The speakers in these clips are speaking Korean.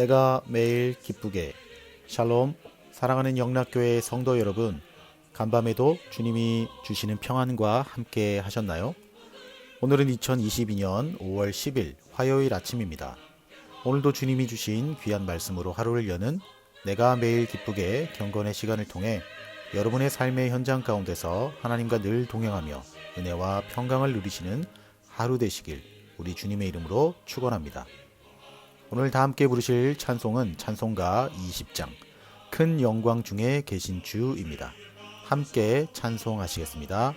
내가 매일 기쁘게 샬롬 사랑하는 영락교회 성도 여러분 간밤에도 주님이 주시는 평안과 함께 하셨나요? 오늘은 2022년 5월 10일 화요일 아침입니다. 오늘도 주님이 주신 귀한 말씀으로 하루를 여는 내가 매일 기쁘게 경건의 시간을 통해 여러분의 삶의 현장 가운데서 하나님과 늘 동행하며 은혜와 평강을 누리시는 하루 되시길 우리 주님의 이름으로 축원합니다. 오늘 다 함께 부르실 찬송은 찬송가 20장 큰 영광 중에 계신 주입니다. 함께 찬송하시겠습니다.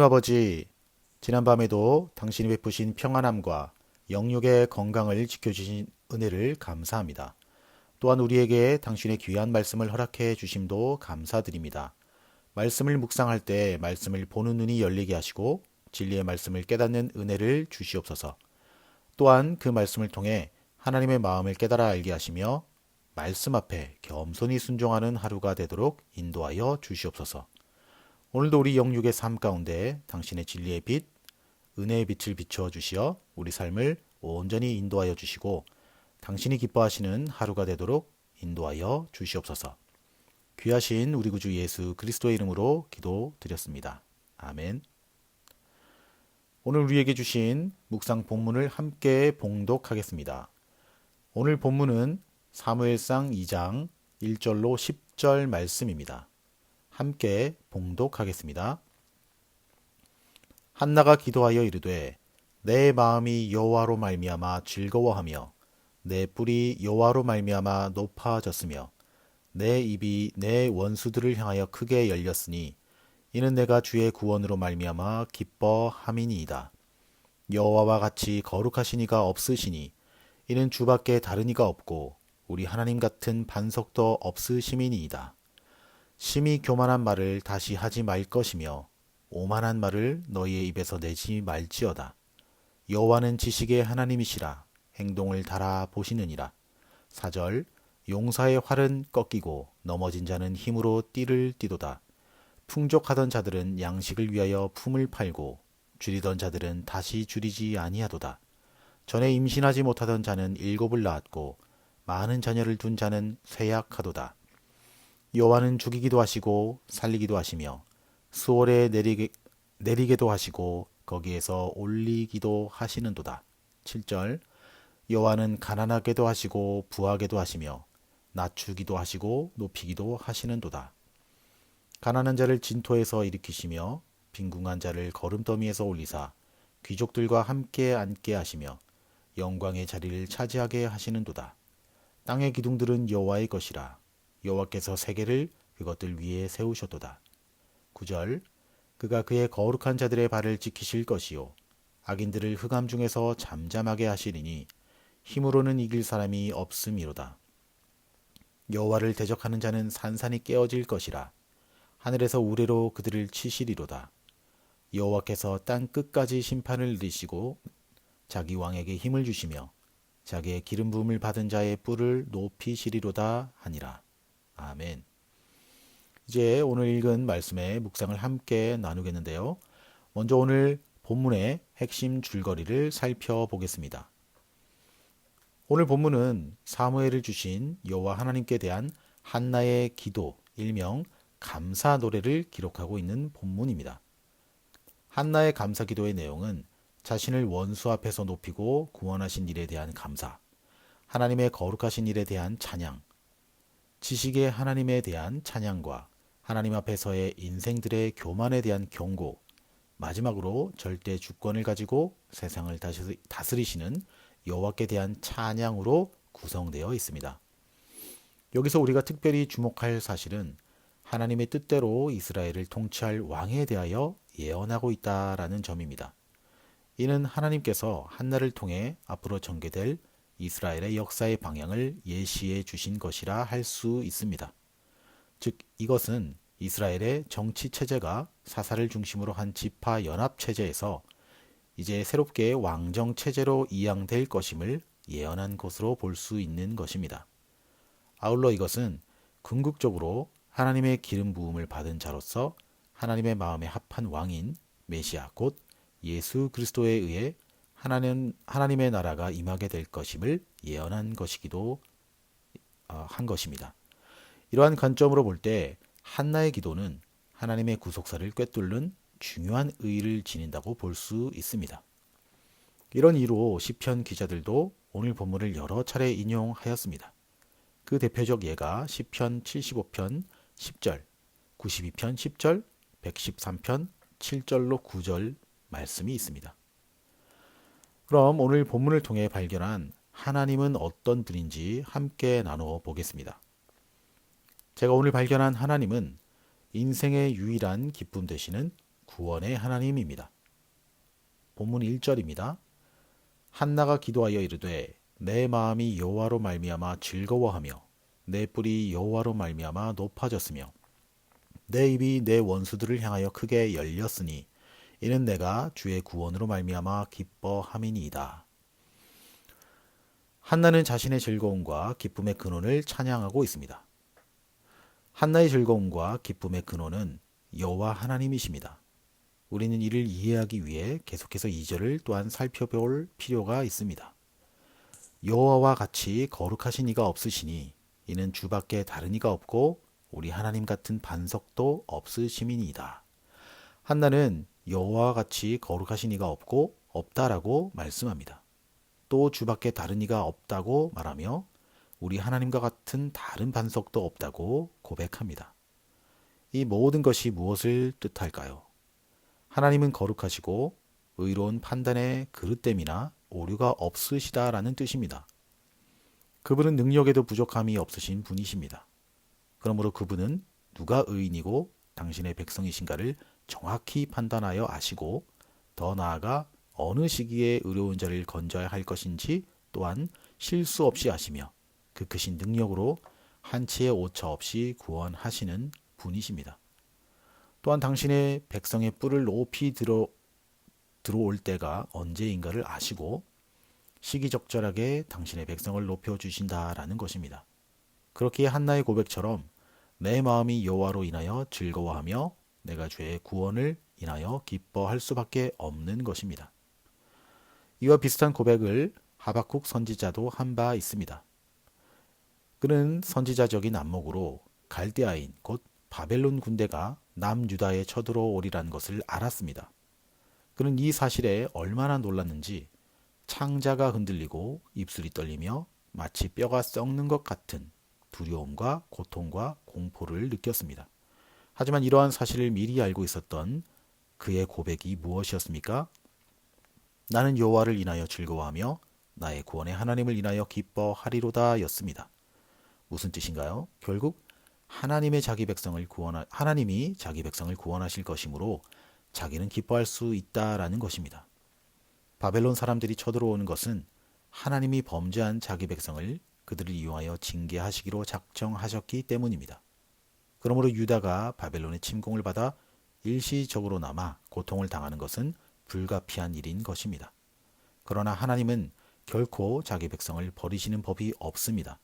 하나님 아버지, 지난밤에도 당신이 베푸신 평안함과 영육의 건강을 지켜주신 은혜를 감사합니다. 또한 우리에게 당신의 귀한 말씀을 허락해 주심도 감사드립니다. 말씀을 묵상할 때 말씀을 보는 눈이 열리게 하시고 진리의 말씀을 깨닫는 은혜를 주시옵소서. 또한 그 말씀을 통해 하나님의 마음을 깨달아 알게 하시며 말씀 앞에 겸손히 순종하는 하루가 되도록 인도하여 주시옵소서. 오늘도 우리 영육의 삶 가운데 당신의 진리의 빛, 은혜의 빛을 비춰 주시어 우리 삶을 온전히 인도하여 주시고 당신이 기뻐하시는 하루가 되도록 인도하여 주시옵소서. 귀하신 우리 구주 예수 그리스도의 이름으로 기도드렸습니다. 아멘. 오늘 우리에게 주신 묵상 본문을 함께 봉독하겠습니다. 오늘 본문은 사무엘상 2장 1절로 10절 말씀입니다. 함께 봉독하겠습니다. 한나가 기도하여 이르되 내 마음이 여호와로 말미암아 즐거워하며 내 뿔이 여호와로 말미암아 높아졌으며 내 입이 내 원수들을 향하여 크게 열렸으니 이는 내가 주의 구원으로 말미암아 기뻐함이니이다. 여호와와 같이 거룩하신 이가 없으시니 이는 주밖에 다른 이가 없고 우리 하나님 같은 반석도 없으심이니이다. 심히 교만한 말을 다시 하지 말 것이며 오만한 말을 너희의 입에서 내지 말지어다. 여호와는 지식의 하나님이시라 행동을 달아 보시느니라. 사절 용사의 활은 꺾이고 넘어진 자는 힘으로 띠를 띠도다. 풍족하던 자들은 양식을 위하여 품을 팔고 줄이던 자들은 다시 줄이지 아니하도다. 전에 임신하지 못하던 자는 일곱을 낳았고 많은 자녀를 둔 자는 쇠약하도다. 여호와는 죽이기도 하시고 살리기도 하시며 수월에 내리게, 내리게도 하시고 거기에서 올리기도 하시는도다. 7절 여호와는 가난하게도 하시고 부하게도 하시며 낮추기도 하시고 높이기도 하시는도다. 가난한 자를 진토에서 일으키시며 빈궁한 자를 거름더미에서 올리사 귀족들과 함께 앉게 하시며 영광의 자리를 차지하게 하시는도다. 땅의 기둥들은 여호와의 것이라 여호와께서 세계를 그것들 위에 세우셨도다. 9절 그가 그의 거룩한 자들의 발을 지키실 것이요 악인들을 흑암 중에서 잠잠하게 하시리니 힘으로는 이길 사람이 없음이로다. 여호와를 대적하는 자는 산산이 깨어질 것이라 하늘에서 우레로 그들을 치시리로다. 여호와께서 땅 끝까지 심판을 내리시고 자기 왕에게 힘을 주시며 자기의 기름 부음을 받은 자의 뿔을 높이시리로다 하니라. 아멘. 이제 오늘 읽은 말씀의 묵상을 함께 나누겠는데요. 먼저 오늘 본문의 핵심 줄거리를 살펴보겠습니다. 오늘 본문은 사무엘을 주신 여호와 하나님께 대한 한나의 기도, 일명 감사 노래를 기록하고 있는 본문입니다. 한나의 감사 기도의 내용은 자신을 원수 앞에서 높이고 구원하신 일에 대한 감사, 하나님의 거룩하신 일에 대한 찬양, 지식의 하나님에 대한 찬양과 하나님 앞에서의 인생들의 교만에 대한 경고, 마지막으로 절대 주권을 가지고 세상을 다스- 다스리시는 여호와께 대한 찬양으로 구성되어 있습니다. 여기서 우리가 특별히 주목할 사실은 하나님의 뜻대로 이스라엘을 통치할 왕에 대하여 예언하고 있다라는 점입니다. 이는 하나님께서 한나를 통해 앞으로 전개될 이스라엘의 역사의 방향을 예시해 주신 것이라 할 수 있습니다. 즉 이것은 이스라엘의 정치 체제가 사사를 중심으로 한 지파 연합 체제에서 이제 새롭게 왕정 체제로 이양될 것임을 예언한 것으로 볼 수 있는 것입니다. 아울러 이것은 궁극적으로 하나님의 기름 부음을 받은 자로서 하나님의 마음에 합한 왕인 메시아 곧 예수 그리스도에 의해 하나님 하나님의 나라가 임하게 될 것임을 예언한 것이기도 어, 한 것입니다. 이러한 관점으로 볼 때 한나의 기도는 하나님의 구속사를 꿰뚫는 중요한 의의를 지닌다고 볼 수 있습니다. 이런 이유로 시편 기자들도 오늘 본문을 여러 차례 인용하였습니다. 그 대표적 예가 시편 75편 10절, 92편 10절, 113편 7절로 9절 말씀이 있습니다. 그럼 오늘 본문을 통해 발견한 하나님은 어떤 분인지 함께 나누어 보겠습니다. 제가 오늘 발견한 하나님은 인생의 유일한 기쁨 되시는 구원의 하나님입니다. 본문 1절입니다. 한나가 기도하여 이르되 내 마음이 여호와로 말미암아 즐거워하며 내 뿔이 여호와로 말미암아 높아졌으며 내 입이 내 원수들을 향하여 크게 열렸으니 이는 내가 주의 구원으로 말미암아 기뻐함이니이다. 한나는 자신의 즐거움과 기쁨의 근원을 찬양하고 있습니다. 한나의 즐거움과 기쁨의 근원은 여호와 하나님이십니다. 우리는 이를 이해하기 위해 계속해서 2절을 또한 살펴볼 필요가 있습니다. 여호와와 같이 거룩하신 이가 없으시니 이는 주밖에 다른 이가 없고 우리 하나님 같은 반석도 없으심이니이다. 한나는 여호와와 같이 거룩하신 이가 없고 없다라고 말씀합니다. 또 주밖에 다른 이가 없다고 말하며 우리 하나님과 같은 다른 반석도 없다고 고백합니다. 이 모든 것이 무엇을 뜻할까요? 하나님은 거룩하시고 의로운 판단의 그릇됨이나 오류가 없으시다라는 뜻입니다. 그분은 능력에도 부족함이 없으신 분이십니다. 그러므로 그분은 누가 의인이고 당신의 백성이신가를 정확히 판단하여 아시고 더 나아가 어느 시기에 의로운 자를 건져야 할 것인지 또한 실수 없이 아시며 그 크신 능력으로 한치의 오차 없이 구원하시는 분이십니다. 또한 당신의 백성의 뿔을 높이 들어 들어올 때가 언제인가를 아시고 시기적절하게 당신의 백성을 높여 주신다라는 것입니다. 그렇기에 한나의 고백처럼 내 마음이 여호와로 인하여 즐거워하며 내가 주의 구원을 인하여 기뻐할 수밖에 없는 것입니다. 이와 비슷한 고백을 하박국 선지자도 한 바 있습니다. 그는 선지자적인 안목으로 갈대아인 곧 바벨론 군대가 남유다에 쳐들어오리란 것을 알았습니다. 그는 이 사실에 얼마나 놀랐는지 창자가 흔들리고 입술이 떨리며 마치 뼈가 썩는 것 같은 두려움과 고통과 공포를 느꼈습니다. 하지만 이러한 사실을 미리 알고 있었던 그의 고백이 무엇이었습니까? 나는 여호와를 인하여 즐거워하며 나의 구원의 하나님을 인하여 기뻐하리로다였습니다. 무슨 뜻인가요? 결국 하나님의 자기 백성을 구원하 하나님이 자기 백성을 구원하실 것이므로 자기는 기뻐할 수 있다라는 것입니다. 바벨론 사람들이 쳐들어오는 것은 하나님이 범죄한 자기 백성을 그들을 이용하여 징계하시기로 작정하셨기 때문입니다. 그러므로 유다가 바벨론의 침공을 받아 일시적으로 남아 고통을 당하는 것은 불가피한 일인 것입니다. 그러나 하나님은 결코 자기 백성을 버리시는 법이 없습니다.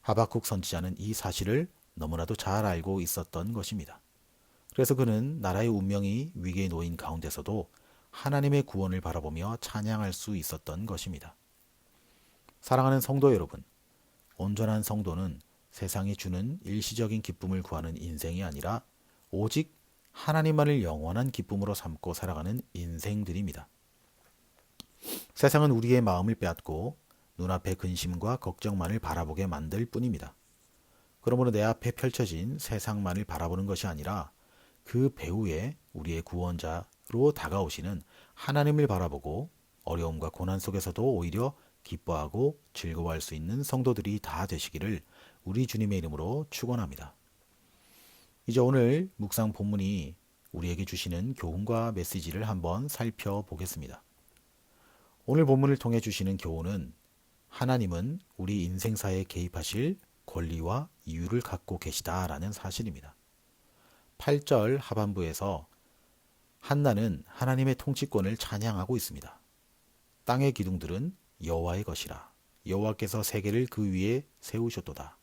하박국 선지자는 이 사실을 너무나도 잘 알고 있었던 것입니다. 그래서 그는 나라의 운명이 위기에 놓인 가운데서도 하나님의 구원을 바라보며 찬양할 수 있었던 것입니다. 사랑하는 성도 여러분, 온전한 성도는 세상이 주는 일시적인 기쁨을 구하는 인생이 아니라 오직 하나님만을 영원한 기쁨으로 삼고 살아가는 인생들입니다. 세상은 우리의 마음을 빼앗고 눈앞의 근심과 걱정만을 바라보게 만들 뿐입니다. 그러므로 내 앞에 펼쳐진 세상만을 바라보는 것이 아니라 그 배후에 우리의 구원자로 다가오시는 하나님을 바라보고 어려움과 고난 속에서도 오히려 기뻐하고 즐거워할 수 있는 성도들이 다 되시기를 우리 주님의 이름으로 축원합니다. 이제 오늘 묵상 본문이 우리에게 주시는 교훈과 메시지를 한번 살펴보겠습니다. 오늘 본문을 통해 주시는 교훈은 하나님은 우리 인생사에 개입하실 권리와 이유를 갖고 계시다라는 사실입니다. 8절 하반부에서 한나는 하나님의 통치권을 찬양하고 있습니다. 땅의 기둥들은 여호와의 것이라 여호와께서 세계를 그 위에 세우셨도다.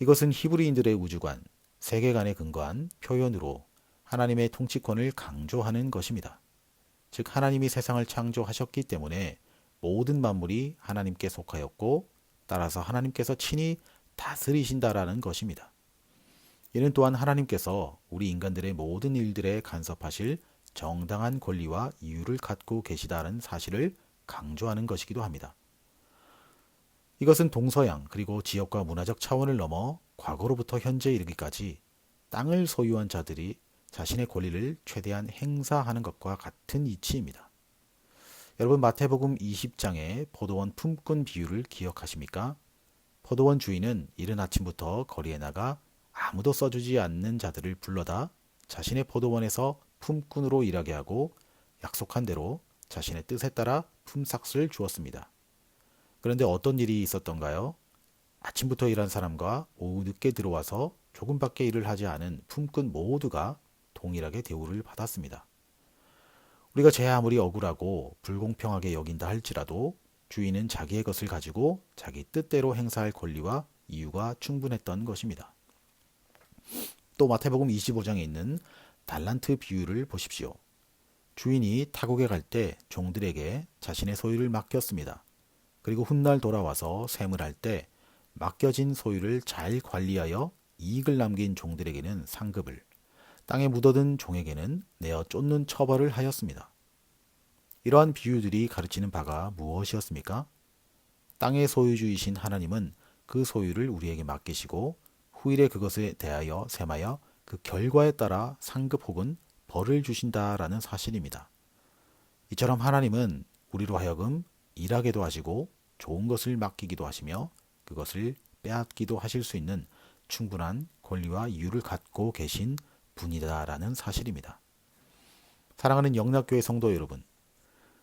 이것은 히브리인들의 우주관, 세계관에 근거한 표현으로 하나님의 통치권을 강조하는 것입니다. 즉 하나님이 세상을 창조하셨기 때문에 모든 만물이 하나님께 속하였고 따라서 하나님께서 친히 다스리신다라는 것입니다. 이는 또한 하나님께서 우리 인간들의 모든 일들에 간섭하실 정당한 권리와 이유를 갖고 계시다는 사실을 강조하는 것이기도 합니다. 이것은 동서양 그리고 지역과 문화적 차원을 넘어 과거로부터 현재 이르기까지 땅을 소유한 자들이 자신의 권리를 최대한 행사하는 것과 같은 이치입니다. 여러분 마태복음 20장의 포도원 품꾼 비유를 기억하십니까? 포도원 주인은 이른 아침부터 거리에 나가 아무도 써주지 않는 자들을 불러다 자신의 포도원에서 품꾼으로 일하게 하고 약속한 대로 자신의 뜻에 따라 품삯을 주었습니다. 그런데 어떤 일이 있었던가요? 아침부터 일한 사람과 오후 늦게 들어와서 조금밖에 일을 하지 않은 품꾼 모두가 동일하게 대우를 받았습니다. 우리가 제 아무리 억울하고 불공평하게 여긴다 할지라도 주인은 자기의 것을 가지고 자기 뜻대로 행사할 권리와 이유가 충분했던 것입니다. 또 마태복음 25장에 있는 달란트 비유를 보십시오. 주인이 타국에 갈 때 종들에게 자신의 소유를 맡겼습니다. 그리고 훗날 돌아와서 셈을 할 때 맡겨진 소유를 잘 관리하여 이익을 남긴 종들에게는 상급을, 땅에 묻어든 종에게는 내어 쫓는 처벌을 하였습니다. 이러한 비유들이 가르치는 바가 무엇이었습니까? 땅의 소유주이신 하나님은 그 소유를 우리에게 맡기시고 후일에 그것에 대하여 셈하여 그 결과에 따라 상급 혹은 벌을 주신다라는 사실입니다. 이처럼 하나님은 우리로 하여금 일하게도 하시고 좋은 것을 맡기기도 하시며 그것을 빼앗기도 하실 수 있는 충분한 권리와 이유를 갖고 계신 분이다라는 사실입니다. 사랑하는 영락교회 성도 여러분,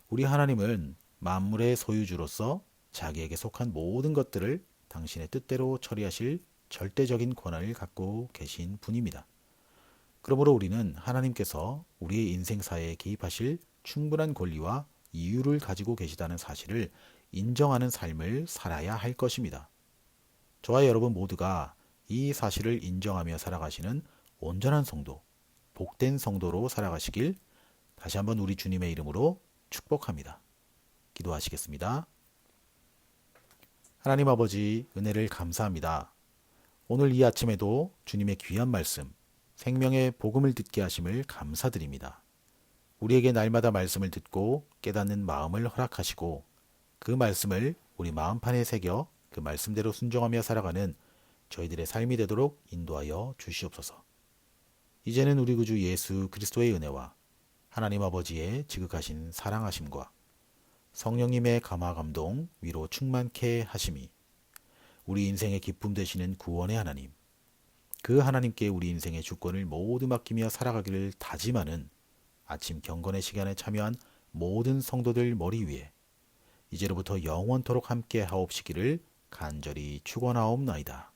우리 하나님은 만물의 소유주로서 자기에게 속한 모든 것들을 당신의 뜻대로 처리하실 절대적인 권한을 갖고 계신 분입니다. 그러므로 우리는 하나님께서 우리의 인생사에 개입하실 충분한 권리와 이유를 가지고 계시다는 사실을 인정하는 삶을 살아야 할 것입니다. 저와 여러분 모두가 이 사실을 인정하며 살아가시는 온전한 성도, 복된 성도로 살아가시길 다시 한번 우리 주님의 이름으로 축복합니다. 기도하시겠습니다. 하나님 아버지, 은혜를 감사합니다. 오늘 이 아침에도 주님의 귀한 말씀, 생명의 복음을 듣게 하심을 감사드립니다. 우리에게 날마다 말씀을 듣고 깨닫는 마음을 허락하시고 그 말씀을 우리 마음판에 새겨 그 말씀대로 순종하며 살아가는 저희들의 삶이 되도록 인도하여 주시옵소서. 이제는 우리 구주 예수 그리스도의 은혜와 하나님 아버지의 지극하신 사랑하심과 성령님의 감화 감동 위로 충만케 하심이 우리 인생의 기쁨 되시는 구원의 하나님 그 하나님께 우리 인생의 주권을 모두 맡기며 살아가기를 다짐하는 아침 경건의 시간에 참여한 모든 성도들 머리 위에 이제로부터 영원토록 함께 하옵시기를 간절히 축원하옵나이다.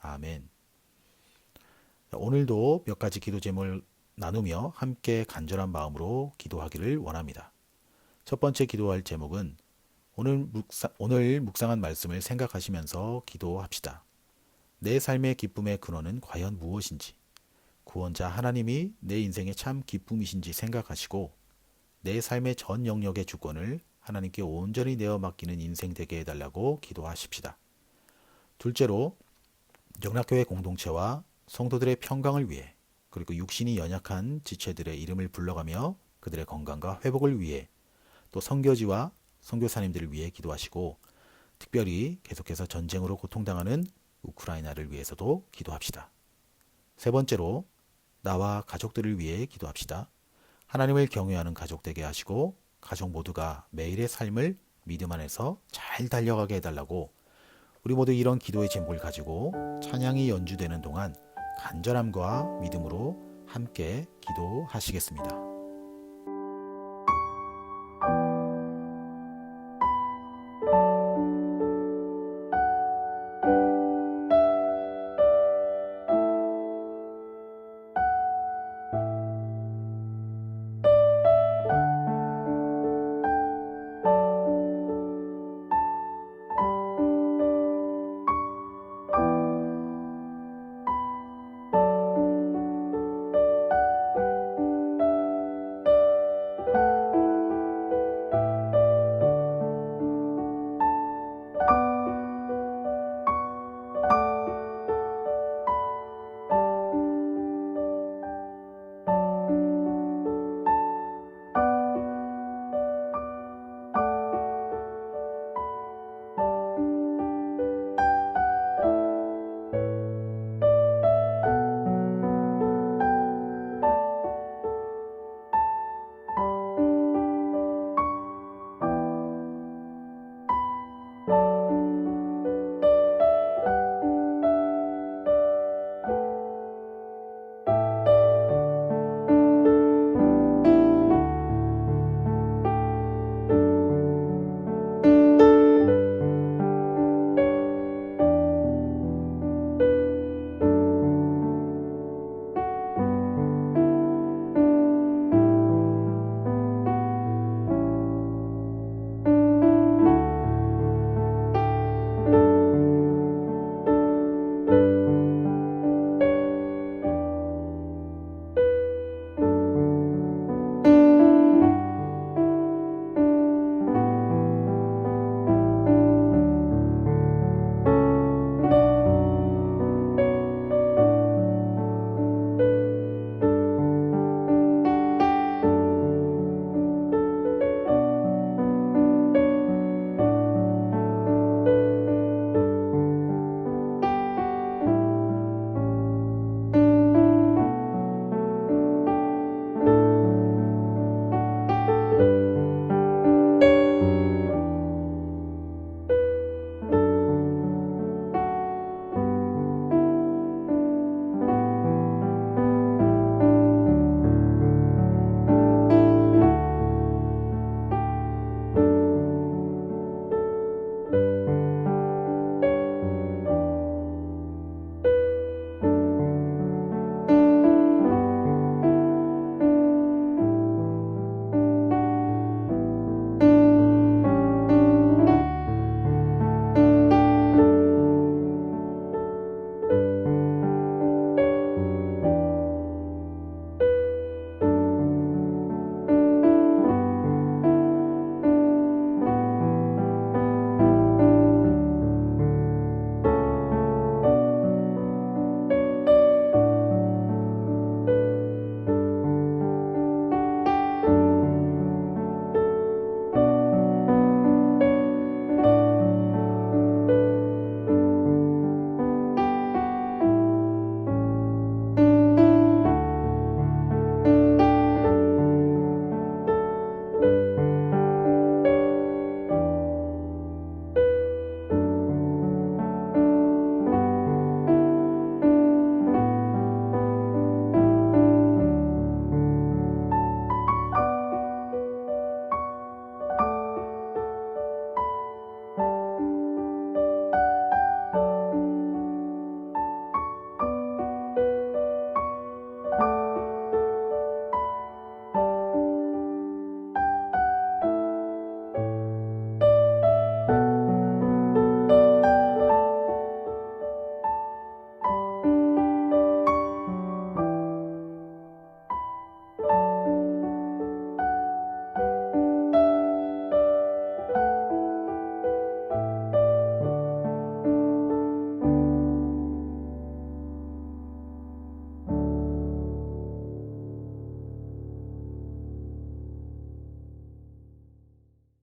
아멘. 오늘도 몇 가지 기도 제목을 나누며 함께 간절한 마음으로 기도하기를 원합니다. 첫 번째 기도할 제목은 오늘 묵상, 오늘 묵상한 말씀을 생각하시면서 기도합시다. 내 삶의 기쁨의 근원은 과연 무엇인지, 구원자 하나님이 내 인생의 참 기쁨이신지 생각하시고, 내 삶의 전 영역의 주권을 하나님께 온전히 내어 맡기는 인생 되게 해달라고 기도하십시다. 둘째로, 영락교회 공동체와 성도들의 평강을 위해, 그리고 육신이 연약한 지체들의 이름을 불러가며 그들의 건강과 회복을 위해, 또 성교지와 선교사님들을 위해 기도하시고 특별히 계속해서 전쟁으로 고통당하는 우크라이나를 위해서도 기도합시다. 세 번째로 나와 가족들을 위해 기도합시다. 하나님을 경외하는 가족 되게 하시고 가족 모두가 매일의 삶을 믿음 안에서 잘 달려가게 해달라고 우리 모두 이런 기도의 제목을 가지고 찬양이 연주되는 동안 간절함과 믿음으로 함께 기도하시겠습니다.